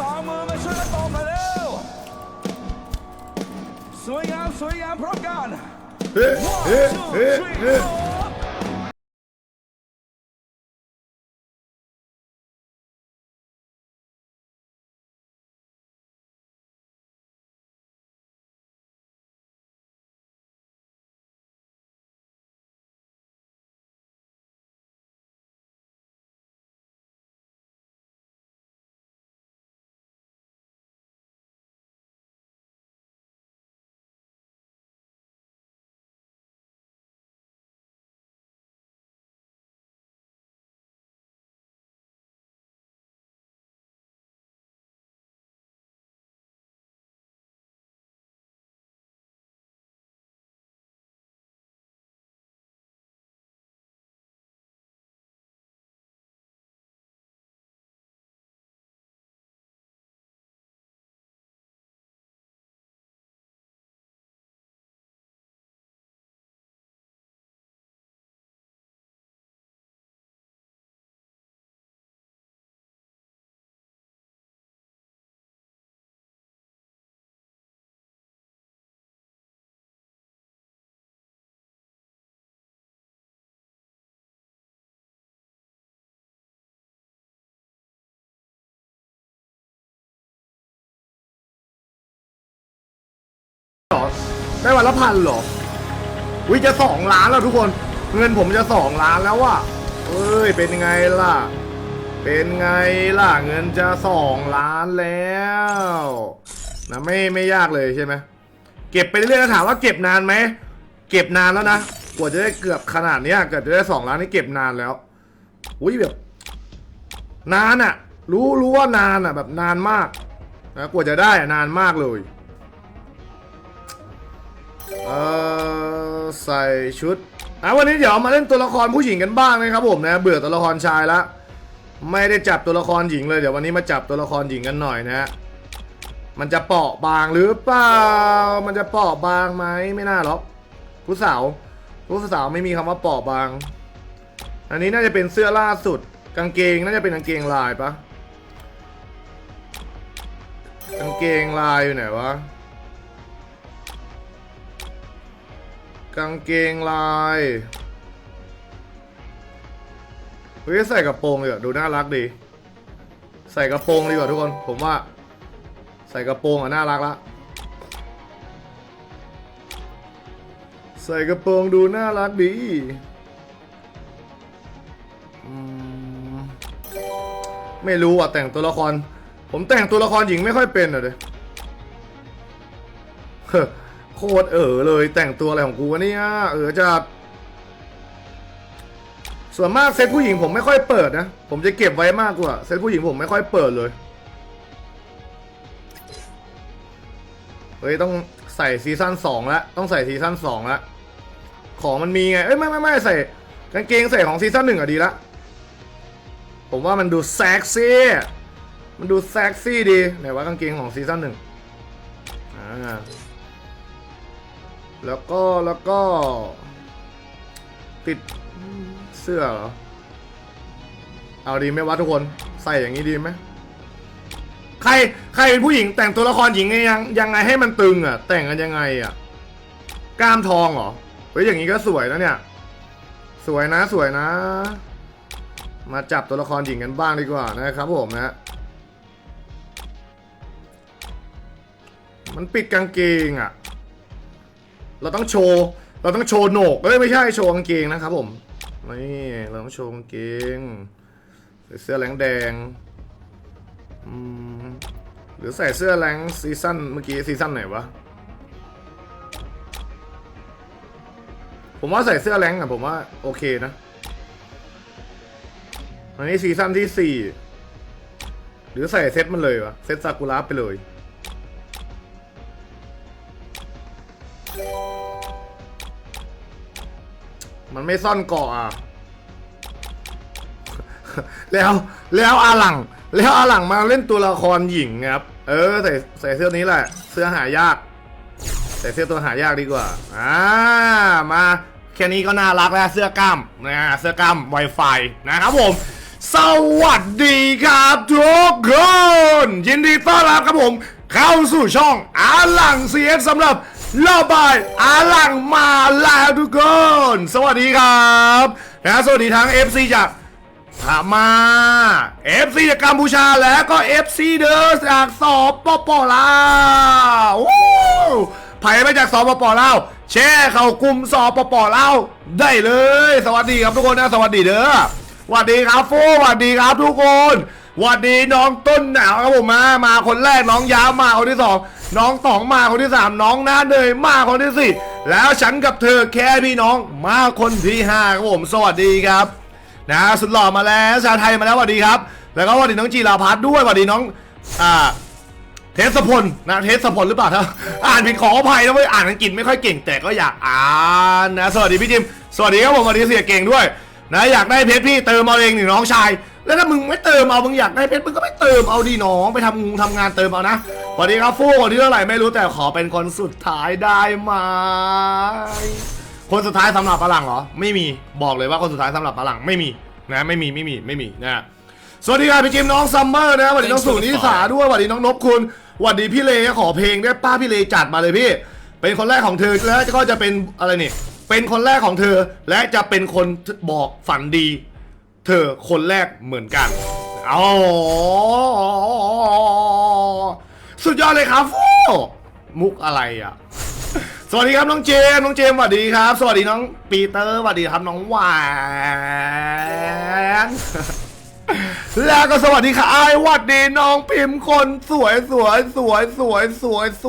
สองมือมาช่วยกันตบมาเร็วสวยงามสวยงามพร้อมกันเฮ้เฮ้ One, two, เฮ้ three, เฮ้ four. ได้วันละพันเหรอวิจะสองล้านแล้วทุกคน เงินผมจะสองล้านแล้วว่ะเอ้ย เป็นไงล่ะ เป็นไงล่ะ เงินจะสองล้านแล้วนะไม่ไม่ยากเลยใช่ไหมเก็บไปเรื่อยๆถามว่าเก็บนานไหมเก็บนานแล้วนะกว่าจะได้เกือบขนาดเนี้ยเกือบจะได้สองล้านนี่เก็บนานแล้วอุ้ยแบบนานอะรู้รู้ว่านานอะแบบนานมากนะกว่าจะได้อะนานมากเลย เออใส่ชุดอะวันนี้เดี๋ยวมาเล่นตัวละครผู้หญิงกันบ้างนะครับผมนะเบื่อตัวละครชายละไม่ได้จับตัวละครหญิงเลยเดี๋ยววันนี้มาจับตัวละครหญิงกันหน่อยนะมันจะเปาะบางหรือเปล่า มันจะเปาะบางไหมไม่น่าหรอกผู้สาวผู้สาวไม่มีคำว่าเปาะบาง อันนี้น่าจะเป็นเสื้อล่าสุด กางเกงน่าจะเป็นกางเกงลายปะกางเกงลายอยู่ไหนวะ กางเกงลายเฮ้ยใส่กระโปรงเลยอะดูน่ารักดี ใส่กระโปรงดีกว่าทุกคน ผมว่า ใส่กระโปรงอะน่ารักละใส่กระโปรงดูน่ารักดีอไม่รู้อะแต่งตัวละคร ผมแต่งตัวละครหญิงไม่ค่อยเป็นอะเดยเฮ้อ โคตรเออเลยแต่งตัวอะไรของกูวะเนี่ยเออจะส่วนมากเซตผู้หญิงผมไม่ค่อยเปิดนะ ผมจะเก็บไว้มากกว่า เซตผู้หญิงผมไม่ค่อยเปิดเลย เฮ้ยต้องใส่ซีซั่นสองแล้วต้องใส่ซีซั่นสองแล้วของมันมีไง เอ้ยไม่ไม่ไม่ใส่กางเกงใส่ของซีซั่นหนึ่งอะดีละ ผมว่ามันดูเซ็กซี่ มันดูเซ็กซี่ดีไหนว่ากางเกงของซีซั่นหนึ่งอ่า แล้วก็แล้วก็ ติดเสื้อเหรอ เอาดีไหมวะทุกคนใส่อย่างนี้ดีไหมใครใครเป็นผู้หญิงแต่งตัวละครหญิงยังยังไงให้มันตึงอะ แต่งกันยังไงอะกล้ามทองเหรอเฮ้ยอย่างนี้ก็สวยนะเนี่ย สวยนะสวยนะ มาจับตัวละครหญิงกันบ้างดีกว่านะครับผมนะมันปิดกางเกงอะ เราต้องโชว์ เราต้องโชว์โหนกเอ้ยไม่ใช่โชว์กางเกงนะครับผมนี่เราต้องโชว์กางเกงใส่เสื้อแรงแดงอืมหรือใส่เสื้อแรงซีซั่นเมื่อกี้ซีซั่นไหนวะผมว่าใส่เสื้อแรงอะผมว่าโอเคนะอันนี้ซีซั่นที่สี่หรือใส่เซตมันเลยวะเซตซากุระไปเลย มันไม่ซ่อนเกาะอะ แล้วแล้วอาหลัง แล้วอาหลังมาเล่นตัวละครหญิงครับ เออใส่ใส่เสื้อนี้แหละ เสื้อหายาก ใส่เสื้อตัวหายากดีกว่า อ่า มาแค่นี้ก็น่ารักแล้วเสื้อกล้ามนะเสื้อกล้าม Wi-Fi นะครับผมสวัสดีครับทุกคน ยินดีต้อนรับครับผม เข้าสู่ช่องอาหลังเสียงสำหรับ รอบบ่ายอาหลังมาแล้วทุกคน สวัสดีครับนะสวัสดีทั้ง FC จากพม่า FC จากกัมพูชาและก็ FC เดอร์จากสปปลาวไผ่มาจากสปปลาวแช่เขากลุ่มสปปลาวได้เลย สวัสดีครับทุกคนนะสวัสดีเด้อสวัสดีครับฟูสวัสดีครับทุกคนสวัสดีน้องต้นหนาวครับผมมา มาคนแรกน้องยาวมาคนที่สอง น้องต๋องมาคนที่สามน้องน้าเนยมาคนที่สี่แล้วฉันกับเธอแค่พี่น้องมาคนที่ห้าครับผมสวัสดีครับนะสุดหล่อมาแล้วชาไทยมาแล้วสวัสดีครับ แล้วก็สวัสดีน้องจีราพัฒน์ด้วยสวัสดีน้องอ่าเทสพลนะเทสพลหรือเปล่าถ้าอ่านผิดขออภัยนะเว้ยอ่านอังกฤษไม่ค่อยเก่งแต่ก็อยากอ่านนะสวัสดีพี่จิมสวัสดีครับผมสวัสดีเสียเก่งด้วย นะอยากได้เพชรพี่เติมเอาเองหนิน้องชาย แล้วถ้ามึงไม่เติมเอามึงอยากได้เพชรมึงก็ไม่เติมเอาดีน้องไปทำงทำงานเติมเอานะสวัสดีครับฟูคนที่เท่าไหร่ไม่รู้แต่ขอเป็นคนสุดท้ายได้ไหมคนสุดท้ายสำหรับฝรั่งเหรอ ไม่มีบอกเลยว่าคนสุดท้ายสำหรับฝรั่งไม่มีนะไม่มีไม่มีไม่มีนะสวัสดีครับพี่จิมน้องซัมเมอร์นะสวัสดีน้องสุนิสาด้วยสวัสดีน้องนพคุณสวัสดีพี่เลขอเพลงด้ป้าพี่เลจัดมาเลยพี่ เป็นคนแรกของเธอและก็จะเป็นอะไรนี่ เป็นคนแรกของเธอ และจะเป็นคนบอกฝันดี เธอคนแรกเหมือนกันอ๋อสุดยอดเลยครับฟูมุกอะไรอะ สวัสดีครับน้องเจมส์น้องเจมส์สวัสดีครับ สวัสดีน้องปีเตอร์สวัสดีครับน้องหวานแล้วก็สวัสดีค่ะไอ้วัดดีน้องพิมพ์คนสวยสวยสวยสวยสวยส